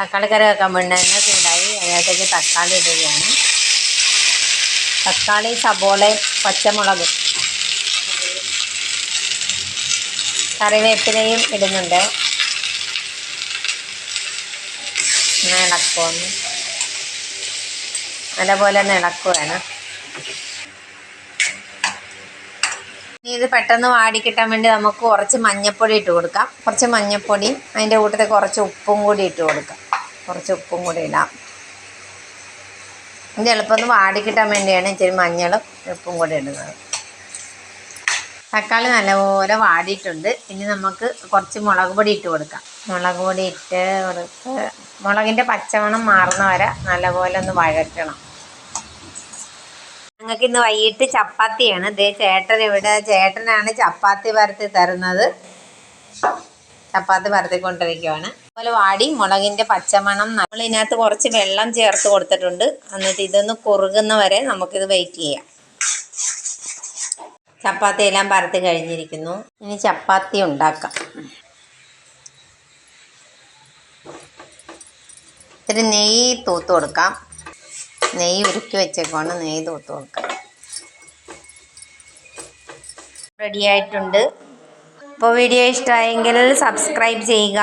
തക്കാളി കറി വെക്കാൻ വേണ്ടി തന്നെ ചൂടായി അതിനകത്തേക്ക് തക്കാളി ഇടുകയാണ്. തക്കാളി സബോളയും പച്ചമുളക് കറിവേപ്പിലയും ഇടുന്നുണ്ട്. ഇളക്കുമെന്ന് അതേപോലെ ഒന്ന് ഇളക്കുവാണ്. ഇനി ഇത് പെട്ടെന്ന് വാടിക്കിട്ടാൻ വേണ്ടി നമുക്ക് കുറച്ച് മഞ്ഞൾപ്പൊടി ഇട്ട് കൊടുക്കാം. കുറച്ച് മഞ്ഞൾപ്പൊടിയും അതിന്റെ കൂട്ടത്തിൽ കുറച്ച് ഉപ്പും കൂടി ഇട്ട് കൊടുക്കാം. കുറച്ച് ഉപ്പും കൂടി ഇടാം. ഇത് എളുപ്പം ഒന്ന് വാടിക്കിട്ടാൻ വേണ്ടിയാണ് ഇച്ചിരി മഞ്ഞളും ഉപ്പും കൂടി ഇടുന്നത്. തക്കാളി നല്ലപോലെ വാടിയിട്ടുണ്ട്. ഇനി നമുക്ക് കുറച്ച് മുളക് പൊടി ഇട്ട് കൊടുക്കാം. മുളക് പൊടി ഇട്ട് കൊടുത്ത് മുളകിന്റെ പച്ചമണം മാറുന്ന വരെ നല്ലപോലെ ഒന്ന് വഴറ്റണം. ഞങ്ങൾക്ക് ഇന്ന് വൈകിട്ട് ചപ്പാത്തിയാണ്. ദേ ചേട്ടൻ ഇവിടെ ചേട്ടനാണ് ചപ്പാത്തി പരത്തി തരുന്നത്. ചപ്പാത്തി പരത്തിക്കൊണ്ടിരിക്കുകയാണ് അതുപോലെ വാടി മുളകിന്റെ പച്ചമണം നമ്മൾ ഇതിനകത്ത് കുറച്ച് വെള്ളം ചേർത്ത് കൊടുത്തിട്ടുണ്ട്. എന്നിട്ട് ഇതൊന്ന് കുറുകുന്ന വരെ നമുക്കിത് വെയിറ്റ് ചെയ്യാം. ചപ്പാത്തി എല്ലാം പരത്തി കഴിഞ്ഞിരിക്കുന്നു. ഇനി ചപ്പാത്തി ഉണ്ടാക്കാം. ഇത്തിരി നെയ്യ് തൂത്ത് കൊടുക്കാം. നെയ്യ് ഉരുക്കി വെച്ചേക്കാണ് നെയ്യ് തൂത്ത് കൊടുക്കാം. റെഡി ആയിട്ടുണ്ട്. അപ്പോൾ വീഡിയോ ഇഷ്ടമായെങ്കിൽ സബ്സ്ക്രൈബ് ചെയ്യുക.